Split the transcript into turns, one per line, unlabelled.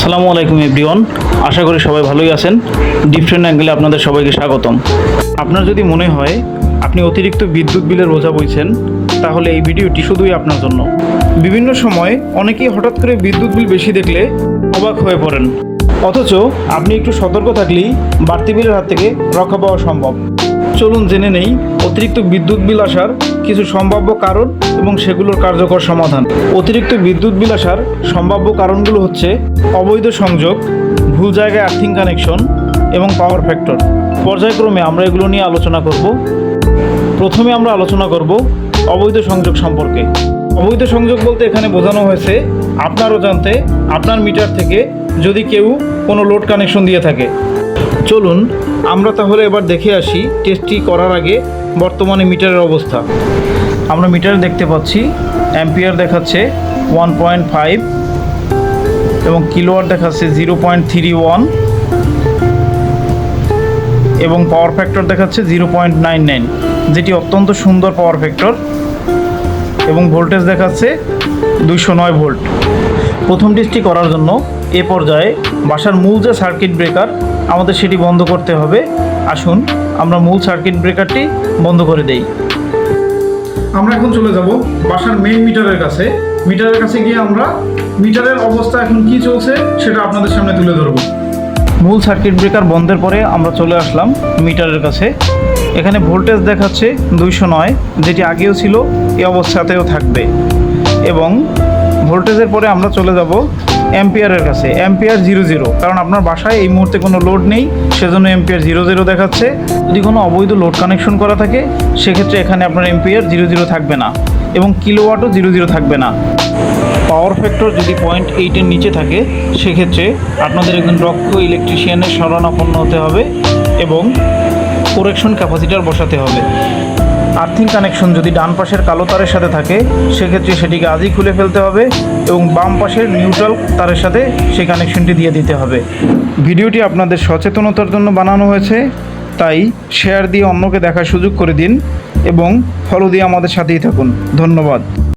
আসসালামু আলাইকুম এভরিওয়ান। আশা করি সবাই ভালোই আছেন। ডিফারেন্ট অ্যাঙ্গেলে আপনাদের সবাইকে স্বাগতম। আপনার যদি মনে হয় আপনি অতিরিক্ত বিদ্যুৎ বিলের বোঝা বইছেন, তাহলে এই ভিডিওটি শুধুই আপনার জন্য। বিভিন্ন সময় অনেকেই হঠাৎ করে বিদ্যুৎ বিল বেশি দেখলে অবাক হয়ে পড়েন। অথচ আপনি একটু সতর্ক থাকলেই বাড়তি বিলের হাত থেকে রক্ষা পাওয়া সম্ভব। চলুন জেনে নেই, অতিরিক্ত বিদ্যুৎ বিল আসার কিছু সম্ভাব্য কারণ এবং সেগুলোর কার্যকর সমাধান। অতিরিক্ত বিদ্যুৎ বিল আসার সম্ভাব্য কারণগুলো হচ্ছে অবৈধ সংযোগ, ভুল জায়গায় আর্থিং কানেকশন এবং পাওয়ার ফ্যাক্টর। পর্যায়ক্রমে আমরা এগুলো নিয়ে আলোচনা করব। প্রথমে আমরা আলোচনা করব অবৈধ সংযোগ সম্পর্কে। অবৈধ সংযোগ বলতে এখানে বোঝানো হয়েছে, আপনারও জানতে, আপনার মিটার থেকে যদি কেউ কোনো লোড কানেকশন দিয়ে থাকে। চলুন আমরা তাহলে এবার দেখে আসি টেস্টটি করার আগে বর্তমানে মিটারের অবস্থা। আমরা মিটারে দেখতে পাচ্ছি অ্যাম্পিয়ার দেখাচ্ছে ওয়ান পয়েন্ট ফাইভ এবং কিলোয়াট দেখাচ্ছে জিরো পয়েন্ট থ্রি ওয়ান এবং পাওয়ার ফ্যাক্টর দেখাচ্ছে জিরো পয়েন্ট নাইন নাইন যেটি অত্যন্ত সুন্দর পাওয়ার ফ্যাক্টর এবং ভোল্টেজ দেখাচ্ছে দুইশো নয় ভোল্ট প্রথম টেস্টটি করার জন্য এ পর্যায়ে বাসার মূল যে সার্কিট ব্রেকার আমাদের সেটি বন্ধ করতে হবে। আসুন, আমরা মূল সার্কিট ব্রেকারটি বন্ধ করে দেই। আমরা এখন চলে যাব বাসার মেইন মিটারের কাছে। মিটারের কাছে গিয়ে আমরা মিটারের অবস্থা এখন কি চলছে সেটা আপনাদের সামনে তুলে ধরবো। মূল সার্কিট ব্রেকার বন্ধের পরে আমরা চলে আসলাম মিটারের কাছে। এখানে ভোল্টেজ দেখাচ্ছে দুইশো নয়, যেটি আগেও ছিল, এ অবস্থাতেও থাকবে। এবং ভোল্টেজের পরে আমরা চলে যাব অ্যাম্পিয়ারের কাছে অ্যাম্পিয়ার জিরো জিরো। কারণ আপনার বাসায় এই মুহূর্তে কোনো লোড নেই, সেজন্য এম্পিয়ার জিরো জিরো দেখাচ্ছে। যদি কোনো অবৈধ লোড কানেকশন করা থাকে, সেক্ষেত্রে এখানে আপনার এম্পিয়ার জিরো জিরো থাকবে না এবং কিলোওয়াটও জিরো জিরো থাকবে না। পাওয়ার ফ্যাক্টর যদি পয়েন্ট এইটের নিচে থাকে, সেক্ষেত্রে আপনাদের একজন দক্ষ ইলেকট্রিশিয়ানের শরণাপন্ন হতে হবে এবং কোরেকশন ক্যাপাসিটার বসাতে হবে। আর্থিং কানেকশন যদি ডান পাশের কালো তারের সাথে থাকে, সেক্ষেত্রে সেটিকে আজই খুলে ফেলতে হবে এবং বাম পাশের নিউট্রাল তারের সাথে সেই কানেকশনটি দিয়ে দিতে হবে। ভিডিওটি আপনাদের সচেতনতার জন্য বানানো হয়েছে, তাই শেয়ার দিয়ে অন্যকে দেখার সুযোগ করে দিন এবং ফলো দিয়ে আমাদের সাথেই থাকুন। ধন্যবাদ।